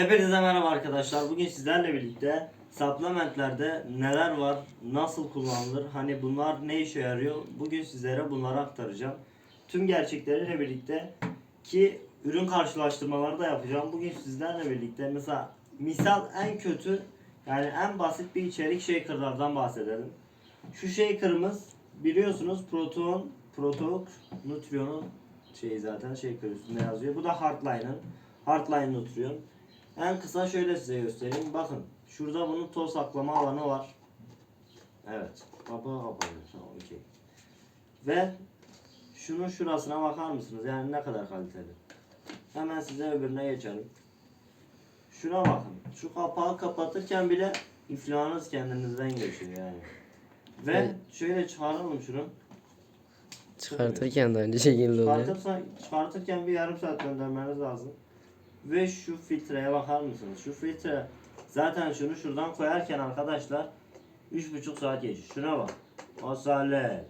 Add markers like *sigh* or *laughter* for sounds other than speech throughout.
Hepinize merhaba arkadaşlar. Bugün sizlerle birlikte supplementlerde neler var, nasıl kullanılır, hani bunlar ne işe yarıyor? Bugün sizlere bunları aktaracağım. Tüm gerçekleriyle birlikte ki ürün karşılaştırmaları da yapacağım. Bugün sizlerle birlikte mesela misal en kötü yani en basit bir içerik shaker'lardan bahsedelim. Şu shaker'ımız biliyorsunuz proton, protok, nutrion'un şeyi zaten shaker üstünde yazıyor. Bu da hardline'ın. Hardline nutrion. En kısa şöyle size göstereyim. Bakın şurada bunun toz saklama alanı var. Evet. Kapağı kapanıyor. Tamam okey. Ve şunun şurasına bakar mısınız? Yani ne kadar kaliteli. Hemen size öbürüne geçelim. Şuna bakın. Şu kapağı kapatırken bile iflahınız kendinizden geçiyor yani. Ve Evet. şöyle çıkaralım şunu. Çıkartırken de aynı şekilde oluyor. Çıkartırken bir yarım saat göndermeniz lazım. Ve şu filtreye bakar mısınız? Şu filtre zaten şunu şuradan koyarken arkadaşlar 3,5 saat geçiyor. Şuna bak. Asalet.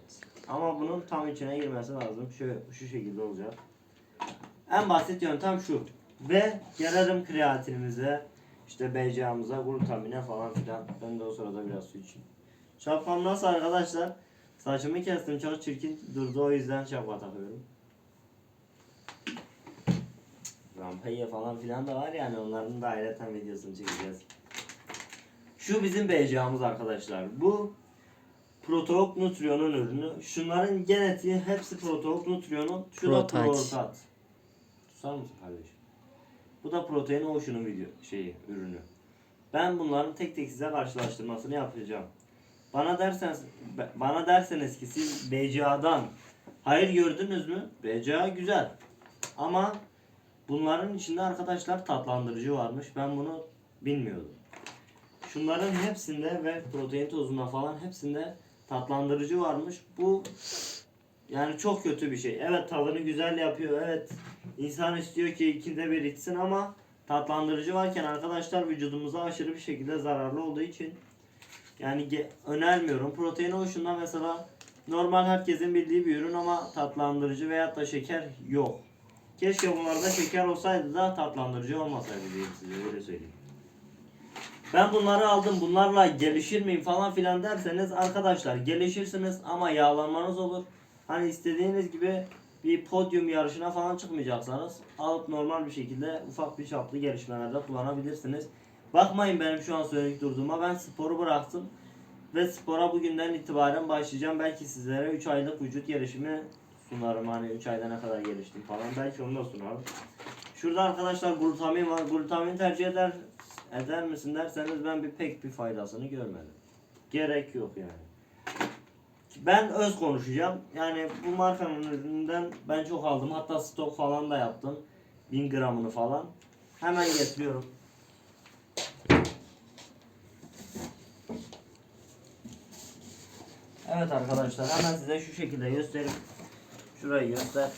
Ama bunun tam içine girmesi lazım. Şu, şu şekilde olacak. En basit yöntem şu. Ve gelelim kreatinimize. işte BCA'mıza, glutamine falan filan. Ben de o sırada biraz su içeyim. Şapkam nasıl arkadaşlar? Saçımı kestim çok çirkin durdu o yüzden şapka takıyorum. Rampaya falan filan da var yani onların da ayrıca videosunu çekeceğiz. Şu bizim BCA'mız arkadaşlar. Bu Protook Nutrion'un ürünü. Şunların genetiği hepsi Protook Nutrion'un. Şu da Protaç. Prortat. Tutar mısın kardeşim? Bu da Protein Ocean'ın video şeyi, ürünü. Ben bunların tek tek size karşılaştırmasını yapacağım. Bana derseniz bana derseniz ki siz BCA'dan hayır gördünüz mü? BCA güzel. Ama bunların içinde arkadaşlar tatlandırıcı varmış. Ben bunu bilmiyordum. Şunların hepsinde ve protein tozunda falan hepsinde tatlandırıcı varmış. Bu yani çok kötü bir şey. Evet tadını güzel yapıyor. Evet insan istiyor ki ikide bir içsin ama tatlandırıcı varken arkadaşlar vücudumuza aşırı bir şekilde zararlı olduğu için yani önermiyorum. Protein Ocean'da mesela normal herkesin bildiği bir ürün ama tatlandırıcı veyahut da şeker yok. Keşke bunlarda şeker olsaydı da tatlandırıcı olmasaydı diyeyim size öyle söyleyeyim. Ben bunları aldım. Bunlarla gelişir miyim falan filan derseniz arkadaşlar gelişirsiniz ama yağlanmanız olur. Hani istediğiniz gibi bir podyum yarışına falan çıkmayacaksanız alıp normal bir şekilde ufak bir çaplı gelişmelerde kullanabilirsiniz. Bakmayın benim şu an söyledik durduğuma. Ben sporu bıraktım. Ve spora bugünden itibaren başlayacağım. Belki sizlere 3 aylık vücut gelişimi sunarım. Hani 3 ayda ne kadar geliştim falan. Belki onu da sunarım. Şurada arkadaşlar glutamin var. Glutamin tercih eder eder misin derseniz ben bir pek bir faydasını görmedim. Gerek yok yani. Ben öz konuşacağım. Yani bu markanın ürününden ben çok aldım. Hatta stok falan da yaptım. 1000 gramını falan. Hemen getiriyorum. Evet arkadaşlar hemen size şu şekilde göstereyim. Şurayı göster.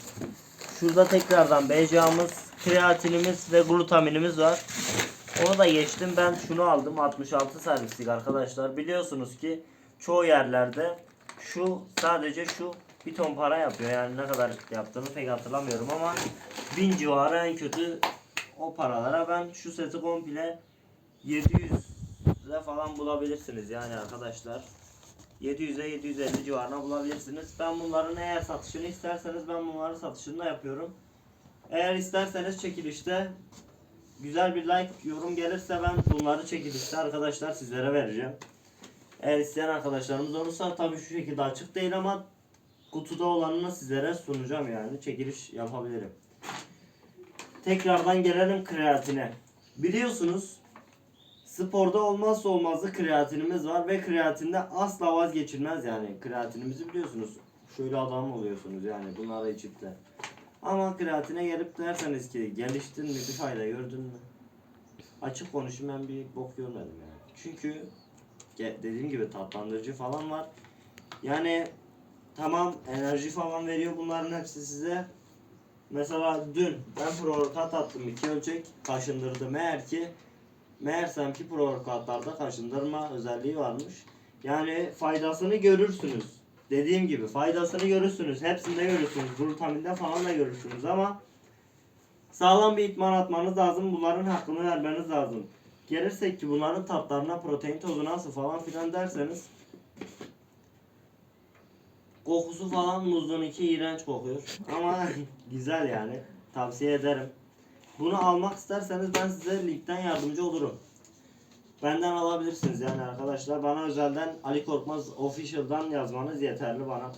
Şurada tekrardan BCA'mız, kreatinimiz ve glutaminimiz var. Onu da geçtim. Ben şunu aldım. 66 servislik arkadaşlar. Biliyorsunuz ki çoğu yerlerde şu sadece şu bir ton para yapıyor. Yani ne kadar yaptığını pek hatırlamıyorum ama 1000 civarı en kötü o paralara ben şu seti komple 700'e falan bulabilirsiniz yani arkadaşlar. 700'e 750 civarına bulabilirsiniz. Ben bunların eğer satışını isterseniz ben bunların satışını da yapıyorum. Eğer isterseniz çekilişte güzel bir like yorum gelirse ben bunları çekilişte arkadaşlar sizlere vereceğim. Eğer isteyen arkadaşlarımız olursa tabii şu şekilde açık değil ama kutuda olanını sizlere sunacağım yani çekiliş yapabilirim. Tekrardan gelelim kreatine. Biliyorsunuz sporda olmazsa olmazı kreatinimiz var ve kreatinde asla vazgeçilmez yani kreatinimizi biliyorsunuz. Şöyle adam oluyorsunuz yani bunları içip de. Ama kreatine gelip derseniz ki geliştin mi bir fayda gördün mü? Açık konuşayım ben bir bok görmedim yani. Çünkü dediğim gibi tatlandırıcı falan var. Yani tamam enerji falan veriyor bunların hepsi size. Mesela dün ben pro-workout attım iki ölçek kaşındırdı meğer ki meğersem ki pro-workoutlarda kaşındırma özelliği varmış. Yani faydasını görürsünüz. Dediğim gibi faydasını görürsünüz. Hepsinde görürsünüz. Glutaminde falan da görürsünüz ama Sağlam bir itman atmanız lazım. Bunların hakkını vermeniz lazım. Gelirsek ki bunların tatlarına protein tozu nasıl falan filan derseniz kokusu falan muzun iki iğrenç kokuyor. Ama *laughs* güzel yani. Tavsiye ederim. Bunu almak isterseniz ben size linkten yardımcı olurum. Benden alabilirsiniz yani arkadaşlar. Bana özelden Ali Korkmaz Official'dan yazmanız yeterli bana.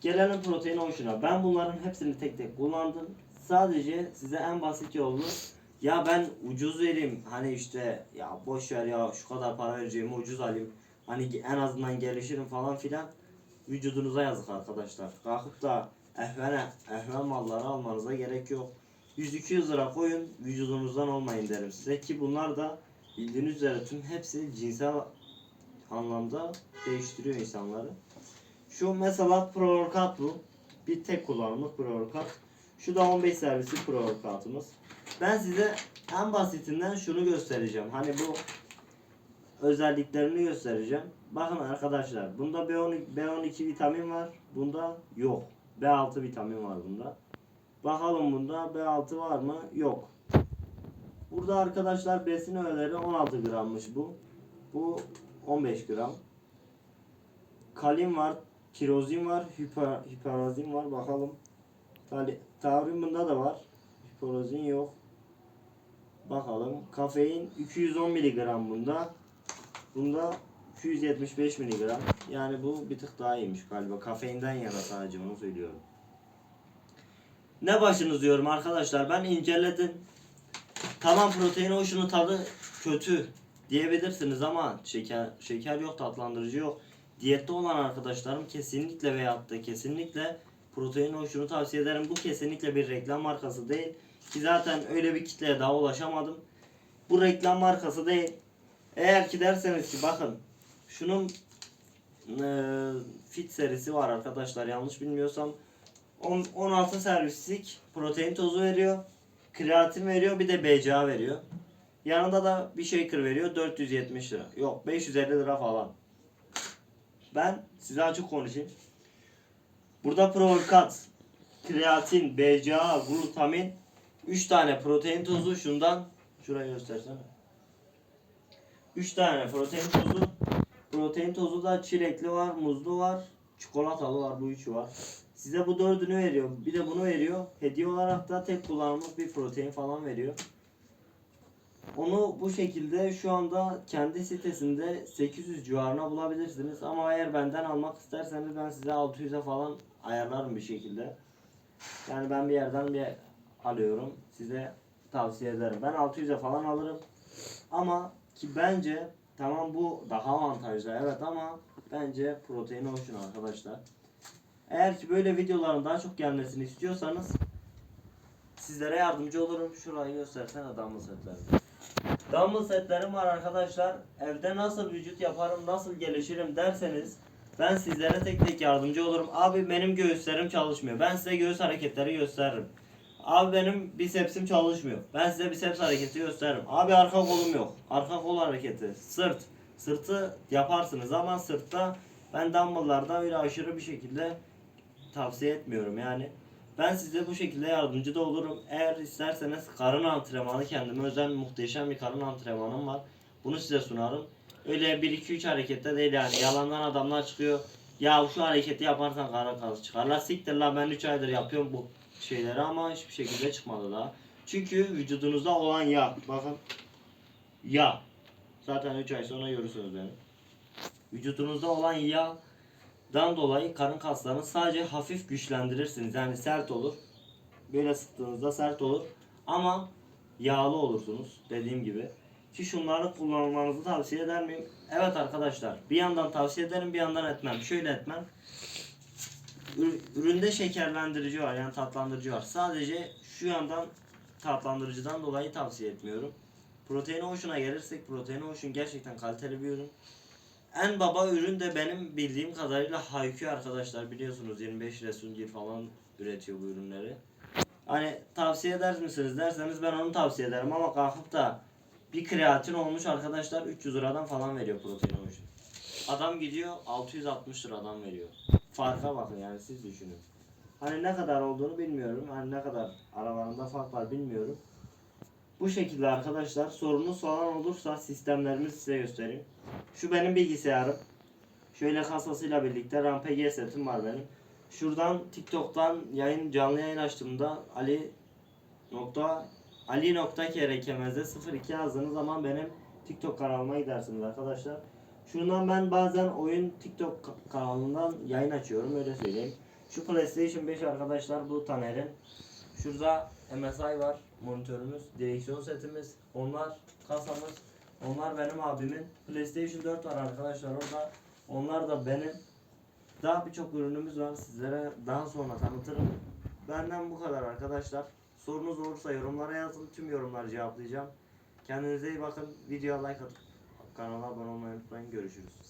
Gelelim protein hoşuna. Ben bunların hepsini tek tek kullandım. Sadece size en basit yolu ya ben ucuz vereyim hani işte ya boş ver ya şu kadar para vereceğimi ucuz alayım. Hani en azından gelişirim falan filan. Vücudunuza yazık arkadaşlar. Kalkıp da ehvene, ehven malları almanıza gerek yok. 100-200 lira koyun vücudunuzdan olmayın derim size ki bunlar da bildiğiniz üzere tüm hepsi cinsel anlamda değiştiriyor insanları. Şu mesela pro-workout bu. Bir tek kullanımlık pro-workout. Şu da 15 servisi pro-workout'umuz. Ben size en basitinden şunu göstereceğim. Hani bu özelliklerini göstereceğim. Bakın arkadaşlar bunda B12, B12 vitamin var. Bunda yok. B6 vitamin var bunda. Bakalım bunda B6 var mı? Yok. Burada arkadaşlar besin öğeleri 16 grammış bu. Bu 15 gram. Kalin var, kirozin var, hiper, hiperazin var. Bakalım. Tali, taurin bunda da var. Hiperozin yok. Bakalım. Kafein 210 miligram bunda. Bunda 275 miligram. Yani bu bir tık daha iyiymiş galiba. Kafeinden yana sadece onu söylüyorum. Ne başınız diyorum arkadaşlar. Ben inceledim. Tamam protein hoşunu tadı kötü diyebilirsiniz ama şeker şeker yok, tatlandırıcı yok. Diyette olan arkadaşlarım kesinlikle veyahut da kesinlikle protein hoşunu tavsiye ederim. Bu kesinlikle bir reklam markası değil. Ki zaten öyle bir kitleye daha ulaşamadım. Bu reklam markası değil. Eğer ki derseniz ki bakın şunun eee, fit serisi var arkadaşlar yanlış bilmiyorsam 10 16 servislik protein tozu veriyor. Kreatin veriyor bir de BCA veriyor. Yanında da bir shaker veriyor 470 lira. Yok 550 lira falan. Ben size açık konuşayım. Burada pro-workout, kreatin, BCA, glutamin 3 tane protein tozu şundan şurayı göstersene. 3 tane protein tozu. Protein tozu da çilekli var, muzlu var, çikolatalı var. Bu üçü var. Size bu dördünü veriyor. Bir de bunu veriyor. Hediye olarak da tek kullanımlık bir protein falan veriyor. Onu bu şekilde şu anda kendi sitesinde 800 civarına bulabilirsiniz. Ama eğer benden almak isterseniz ben size 600'e falan ayarlarım bir şekilde. Yani ben bir yerden bir alıyorum. Size tavsiye ederim. Ben 600'e falan alırım. Ama ki bence tamam bu daha avantajlı evet ama bence protein olsun arkadaşlar. Eğer ki böyle videoların daha çok gelmesini istiyorsanız sizlere yardımcı olurum. Şurayı göstersen dumbbell setleri. Dumbbell setlerim var arkadaşlar. Evde nasıl vücut yaparım, nasıl gelişirim derseniz ben sizlere tek tek yardımcı olurum. Abi benim göğüslerim çalışmıyor. Ben size göğüs hareketleri gösteririm. Abi benim bisepsim çalışmıyor. Ben size biceps hareketi gösteririm. Abi arka kolum yok. Arka kol hareketi. Sırt. Sırtı yaparsınız ama sırtta ben dumbbelllarda öyle aşırı bir şekilde tavsiye etmiyorum yani. Ben size bu şekilde yardımcı da olurum. Eğer isterseniz karın antrenmanı kendime özel muhteşem bir karın antrenmanım var. Bunu size sunarım. Öyle 1-2-3 harekette değil yani. Yalandan adamlar çıkıyor. Ya şu hareketi yaparsan karın kası çıkar. La siktir la ben 3 aydır yapıyorum bu şeyleri ama hiçbir şekilde çıkmadı daha. Çünkü vücudunuzda olan yağ. Bakın. Yağ. Zaten 3 ay sonra görürsünüz beni. Vücudunuzda olan yağ Dan dolayı karın kaslarını sadece hafif güçlendirirsiniz. Yani sert olur. Böyle sıktığınızda sert olur. Ama yağlı olursunuz dediğim gibi. Ki şunları kullanmanızı tavsiye eder miyim? Evet arkadaşlar. Bir yandan tavsiye ederim bir yandan etmem. Şöyle etmem. Ür- Üründe şekerlendirici var yani tatlandırıcı var. Sadece şu yandan tatlandırıcıdan dolayı tavsiye etmiyorum. Protein hoşuna gelirsek protein hoşun gerçekten kaliteli bir ürün. En baba ürün de benim bildiğim kadarıyla Hayku arkadaşlar biliyorsunuz 25 Resungir falan üretiyor bu ürünleri. Hani tavsiye eder misiniz derseniz ben onu tavsiye ederim ama kalkıp da bir kreatin olmuş arkadaşlar 300 liradan falan veriyor protein olmuş. Adam gidiyor 660 liradan veriyor. Farka bakın yani siz düşünün. Hani ne kadar olduğunu bilmiyorum. Hani ne kadar aralarında fark var bilmiyorum. Bu şekilde arkadaşlar sorunuz falan olursa sistemlerimi size göstereyim. Şu benim bilgisayarım. Şöyle kasasıyla birlikte RAM PG setim var benim. Şuradan TikTok'tan yayın canlı yayın açtığımda Ali nokta Ali nokta kerekemezde 02 yazdığınız zaman benim TikTok kanalıma gidersiniz arkadaşlar. Şuradan ben bazen oyun TikTok ka- kanalından yayın açıyorum öyle söyleyeyim. Şu PlayStation 5 arkadaşlar bu Taner'in. Şurada MSI var monitörümüz, direksiyon setimiz, onlar kasamız, onlar benim abimin. PlayStation 4 var arkadaşlar orada. Onlar da benim. Daha birçok ürünümüz var sizlere daha sonra tanıtırım. Benden bu kadar arkadaşlar. Sorunuz olursa yorumlara yazın. Tüm yorumları cevaplayacağım. Kendinize iyi bakın. Videoya like atıp kanala abone olmayı unutmayın. Görüşürüz.